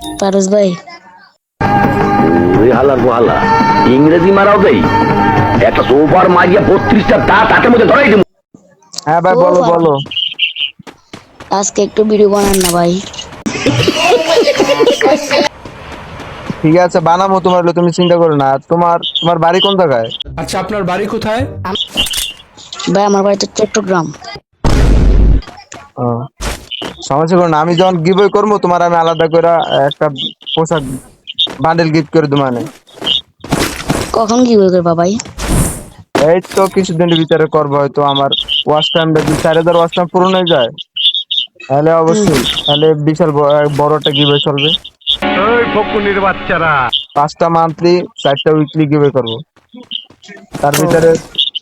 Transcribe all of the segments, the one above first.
পারস ভাই। হালার গোহালা ইংরেজি মারাও দেই। একটা সোফার মারিয়া বত্রিশটা দাঁত হাতের মধ্যে ধরাই দিব হ্যাঁ ভাই বলো বলো। আজকে একটু ভিডিও বানান না ভাই। ঠিক আছে বানাবো তোমার তুমি চিন্তা করো না। আর তোমার তোমার বাড়ি কোন জায়গায়? আচ্ছা আপনার বাড়ি কোথায়? ভাই আমার বাড়ি তো চট্টগ্রাম। ও, সমস্যা করো না আমি যখন গিভওয়ে করব তোমার আমি আলাদা করে একটা পোশাক বান্ডেল গিফট করে দেবো মানে। কখন কি বই করবা ভাই? এই তো কিছুদিনের ভিতরে করব হয়তো আমার ওয়াশ টাইম যদি চার হাজার ওয়াশ টাইম পূরণ হয়ে যায় তাহলে অবশ্যই তাহলে বিশাল বড় একটা গিভওয়ে চলবে। ওই ফকুনির বাচ্চারা। পাঁচটা মান্থলি চারটা উইকলি গিভওয়ে করব। তার ভিতরে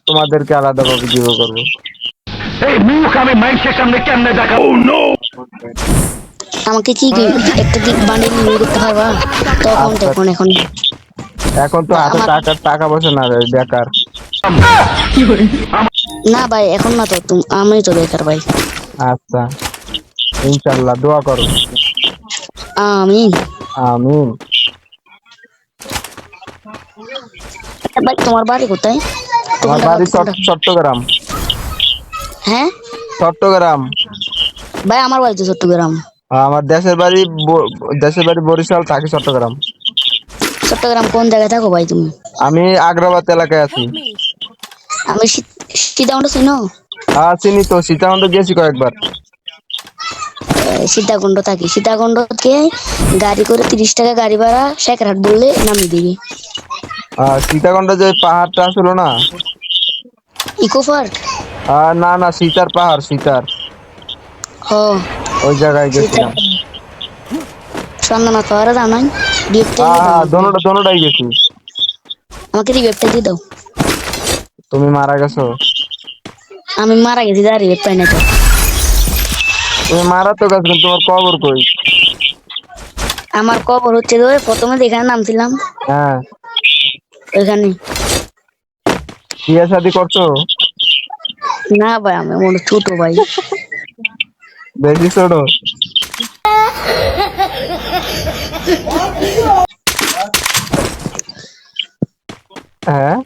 তোমাদেরকে আলাদা ভাবে গিভওয়ে করব। এই মুখ আমি সামনে কেমনে দেখা ও নো আমাকে কি একটা দিক বান্ডিল নিয়ে করতে পারবা তখন। তখন এখন এখন। তো হাতে টাকা টাকা পয়সা না রে বেকার। না ভাই এখন না তো তুম- আমি তো বেকার ভাই। আচ্ছা ইনশাল্লাহ দোয়া করো। আমি আমিন। ভাই তোমার বাড়ি কোথায়? আমার তোমার বাড়ি চট্টগ্রাম। হ্যাঁ? চট্টগ্রাম। ভাই আমার বাড়ি তো চট্টগ্রাম আমার দেশের বাড়ি দেশের বাড়ি বরিশাল থাকি চট্টগ্রাম। চট্টগ্রাম কোন জায়গায় থাকো ভাই তুমি? আমি আগ্রাবাদ এলাকায় আছি। আমি সীতাকুণ্ড চিনো? হ্যাঁ চিনি তো সীতাকুণ্ড গেছি কয়েকবার। সীতাকুণ্ড থাকি। সীতাকুণ্ড থেকে গাড়ি করে তিরিশ টাকা গাড়ি ভাড়া শেখরহাট বললে নামিয়ে দিবি। সীতাকুণ্ড যে পাহাড়টা ছিল না? Eco park? না না সীতার পাহাড় সীতার। ও। ওই জায়গায় গেছিলাম। পাওয়ারে দাও নাই দোনোটা দোনোটাই গেছি। আমাকে রিয়েপটা দিয়ে দাও। তুমি মারা গেছো? আমি মারা গেছি যা রিয়েপ পাই না তো। তুমি মারা তো গেছো তোমার কবর কই? আমার কবর হচ্ছে ধরে প্রথমে যেখানে নামছিলাম। হ্যাঁ। ওইখানে। বিয়ে শাদি করছ? না ভাই আমি মনে ছোট ভাই। বেশি ছোট হ্যাঁ